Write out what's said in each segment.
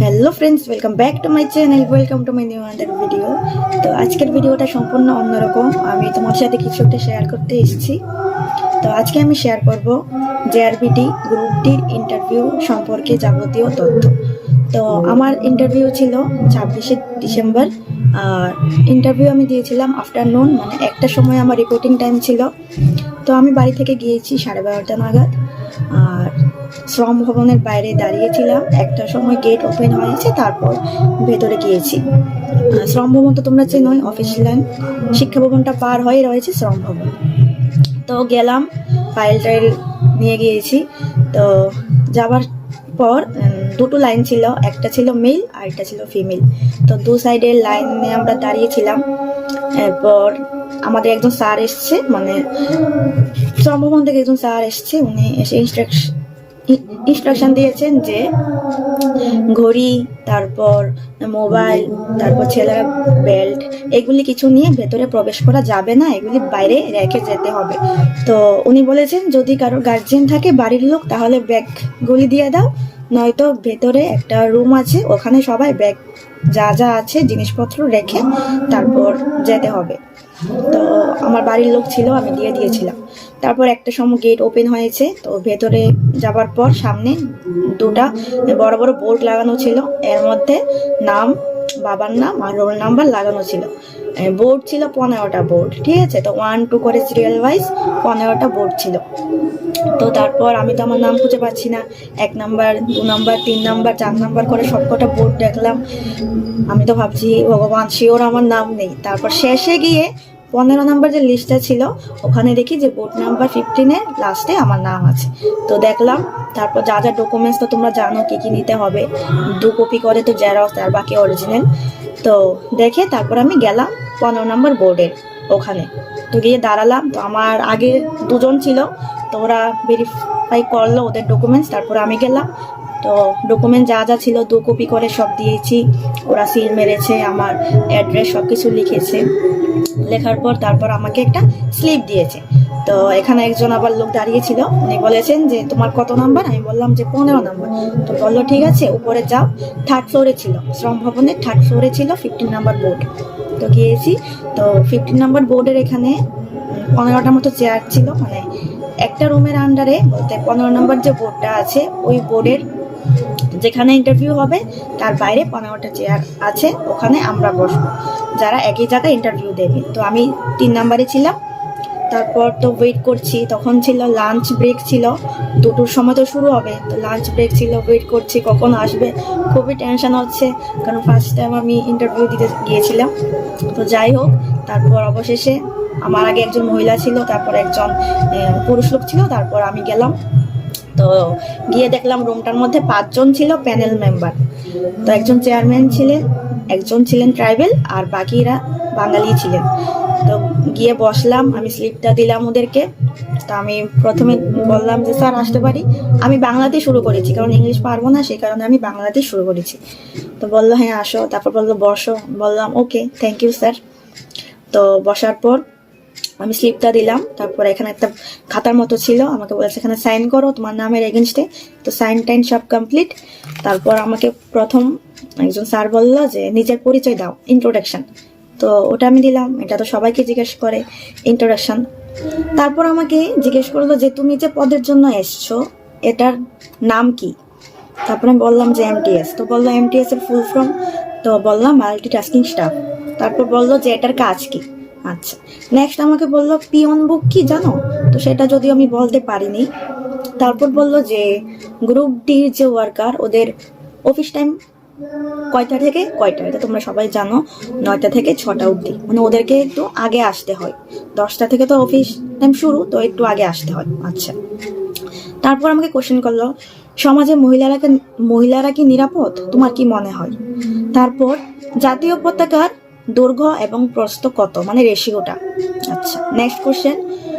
Hello friends welcome back to my channel welcome to my new under video তো আজকের ভিডিওটা সম্পূর্ণ অন্যরকম। আমি তোমার সাথে কিছু একটা শেয়ার করতে এসেছি। তো আজকে আমি শেয়ার করব জেআরবিটি গ্রুপ ডির ইন্টারভিউ সম্পর্কে যাবতীয় তথ্য। তো আমার ইন্টারভিউ ছিল ছাব্বিশে ডিসেম্বর। আর ইন্টারভিউ আমি দিয়েছিলাম আফটারনুন মানে একটা সময় আমার রিপোর্টিং টাইম ছিল। তো আমি বাড়ি থেকে গিয়েছি সাড়ে বারোটা নাগাদ। আর শ্রম ভবনের বাইরে দাঁড়িয়েছিলাম। একটা সময় গেট ওপেন হয়েছে, তারপর ভেতরে গিয়েছি। শ্রম ভবন তো তোমরা চেনোই অফিস লাইন শিক্ষা ভবনটা পার হয়ে রয়েছে শ্রম ভবন তো গেলাম ফাইল টাইল নিয়ে গিয়েছি। তো যাবার পর দুটো লাইন ছিল, একটা ছিল মেল আর একটা ছিল ফিমেল তো দু সাইডের লাইনে আমরা দাঁড়িয়েছিলাম। এরপর আমাদের একজন স্যার এসছে মানে শ্রমভবন থেকে একজন স্যার এসছে, উনি এসে ইনস্ট্রাকশন ইনস্ট্রাকশন দিয়েছেন যে ঘড়ি, তারপর মোবাইল তারপর ছেলেরা বেল্ট এগুলি কিছু নিয়ে ভেতরে প্রবেশ করা যাবে না, এগুলি বাইরে রেখে যেতে হবে। তো উনি বলেছেন, যদি কারও গার্জেন থাকে, বাড়ির লোক, তাহলে ব্যাগগুলি দিয়ে দাও, নয়তো ভেতরে একটা রুম আছে, ওখানে সবাই ব্যাগ যা যা আছে, জিনিসপত্র রেখে তারপর যেতে হবে। তো আমার বাড়ির লোক ছিল, আমি দিয়ে দিয়েছিলাম। তারপর একটা সময় গেট ওপেন হয়েছে, তো ভেতরে যাবার পর সামনে দুটা বড় বড় বোর্ড লাগানো ছিল। এর মধ্যে নাম, বাবার নাম আর রোল নাম্বার লাগানো ছিল। বোর্ড ছিল পনেরোটা বোর্ড ঠিক আছে? তো ওয়ান টু করে সিরিয়াল ওয়াইজ পনেরোটা বোর্ড ছিল। তো তারপর আমি তো আমার নাম খুঁজে পাচ্ছি না। এক নাম্বার দু নাম্বার তিন নাম্বার চার নাম্বার করে সবকটা বোর্ড দেখলাম। আমি তো ভাবছি, ভগবান, শিওর আমার নাম নেই। তারপর শেষে গিয়ে পনেরো নাম্বার যে লিস্টটা ছিল, ওখানে দেখি যে বোর্ড নাম্বার ফিফটিনের লাস্টে আমার নাম আছে। তো দেখলাম, তারপর যা যা ডকুমেন্টস তো তোমরা জানো কী কী নিতে হবে, দু কপি করে তো জেরক্স আর বাকি অরিজিনাল তো দেখে তারপর আমি গেলাম পনেরো নম্বর বোর্ডের ওখানে। তো গিয়ে দাঁড়ালাম, তো আমার আগে দুজন ছিল, তো ওরা ভেরিফাই করল ওদের ডকুমেন্টস তারপর আমি গেলাম। তো ডকুমেন্ট যা যা ছিল দু কপি করে সব দিয়েছি। ওরা সিল মেরেছে, আমার অ্যাড্রেস সব কিছু লিখেছে। লেখার পর তারপর আমাকে একটা স্লিপ দিয়েছে। তো এখানে একজন আবার লোক দাঁড়িয়েছিল, উনি বলেছেন যে, তোমার কত নাম্বার আমি বললাম যে, পনেরো নাম্বার তো বলল, ঠিক আছে, উপরে যাও। থার্ড ফ্লোরে ছিল, শ্রম ভবনের থার্ড ফ্লোরে ছিল ফিফটিন নাম্বার বোর্ড তো গিয়েছি, তো ফিফটিন নাম্বার বোর্ডের এখানে পনেরোটার মতো চেয়ার ছিল। মানে একটা রুমের আন্ডারে বলতে পনেরো নম্বর যে বোর্ডটা আছে, ওই বোর্ডের যেখানে ইন্টারভিউ হবে, তার বাইরে পনেরোটা চেয়ার আছে, ওখানে আমরা বসবো। যারা একই জায়গায় ইন্টারভিউ দেবে। তো আমি তিন নাম্বারে ছিলাম। তারপর তো ওয়েট করছি। তখন ছিল লাঞ্চ ব্রেক ছিল। দুটোর সময় তো শুরু হবে। তো লাঞ্চ ব্রেক ছিল ওয়েট করছি কখন আসবে। খুবই টেনশন হচ্ছে। কারণ ফার্স্ট টাইম আমি ইন্টারভিউ দিতে গিয়েছিলাম। তো যাই হোক, তারপর অবশেষে আমার আগে একজন মহিলা ছিল, তারপর একজন পুরুষ লোক ছিল, তারপর আমি গেলাম। তো গিয়ে দেখলাম রুমটার মধ্যে পাঁচজন ছিল প্যানেল মেম্বার। তো একজন চেয়ারম্যান ছিলেন, একজন ছিলেন ট্রাইবেল আর বাকিরা বাঙালি ছিলেন। তো গিয়ে বসলাম, আমি স্লিপটা দিলাম ওদেরকে। তো আমি প্রথমে বললাম যে, স্যার, আসতে পারি? আমি বাংলাতে শুরু করেছি, কারণ ইংলিশ পারব না, সেই কারণে আমি বাংলাতে শুরু করেছি। তো বলল হ্যাঁ আসো। তারপর বলল, বসো। বললাম, ওকে থ্যাংক ইউ স্যার তো বসার পর আমি স্লিপটা দিলাম, তারপর এখানে একটা খাতার মতো ছিল, আমাকে বলেছে এখানে সাইন করো, তোমার নামের এগেনস্টে তো সাইন টাইন সব কমপ্লিট তারপর আমাকে প্রথম একজন স্যার বলল যে, নিজের পরিচয় দাও ইন্ট্রোডাকশন তো ওটা আমি দিলাম, এটা তো সবাইকে জিজ্ঞেস করে ইন্ট্রোডাকশন তারপর আমাকে জিজ্ঞেস করল যে, তুমি যে পদের জন্য এসছো, এটার নাম কি? তারপরে আমি বললাম যে এমটিএস তো বলল এমটিএস এর ফুল ফর্ম তো বললাম মাল্টিটাস্কিং স্টাফ তারপর বলল যে, এটার কাজ কি? আচ্ছা নেক্সট আমাকে বলল, পিয়ন বুক কি জানো? তো সেটা যদিও আমি বলতে পারিনি। তারপর বলল যে, গ্রুপ ডির যে ওয়ার্কার ওদের অফিস টাইম কয়টা থেকে কয়টা? এটা তোমরা সবাই জানো, নয়টা থেকে ছটা অবধি। মানে ওদেরকে একটু আগে আসতে হয়। দশটা থেকে তো অফিস টাইম শুরু, তো একটু আগে আসতে হয়। আচ্ছা। তারপর আমাকে কোশ্চেন করল, সমাজে মহিলারা মহিলারা কি নিরাপদ? তোমার কি মনে হয়? তারপর, জাতীয় পতাকার দৈর্ঘ্য এবং প্রস্থ কত? মানে রেশিওটা আচ্ছা নেক্সট কোশ্চেন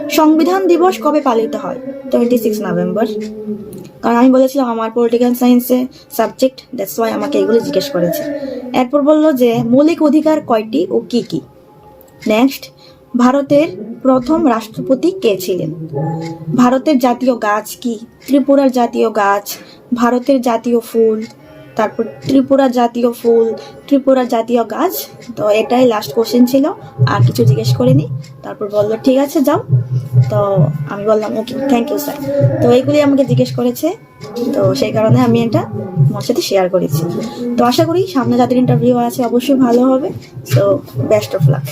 সংবিধান দিবস কবে পালিত হয়? টোয়েন্টি সিক্স নভেম্বর কারণ আমি বলেছিলাম আমার পলিটিক্যাল সায়েন্সে সাবজেক্ট দ্যাটস ওয়াই আমাকে এগুলো জিজ্ঞেস করেছে। এরপর বলল যে, মৌলিক অধিকার কয়টি ও কি কি? নেক্সট ভারতের প্রথম রাষ্ট্রপতি কে ছিলেন? ভারতের জাতীয় গাছ কি? ত্রিপুরার জাতীয় গাছ, ভারতের জাতীয় ফুল তারপর ত্রিপুরা জাতীয় ফুল, ত্রিপুরা জাতীয় গাছ, তো এটাই লাস্ট কোশ্চেন ছিল। আর কিছু জিজ্ঞেস করিনি। তারপর বলল, ঠিক আছে, যাও। তো আমি বললাম ওকে থ্যাংক ইউ স্যার তো এইগুলি আমাকে জিজ্ঞেস করেছে। তো সেই কারণে আমি এটা আমার সাথে শেয়ার করেছি। তো আশা করি সামনে যাদের ইন্টারভিউ আছে, অবশ্যই ভালো হবে। So best of luck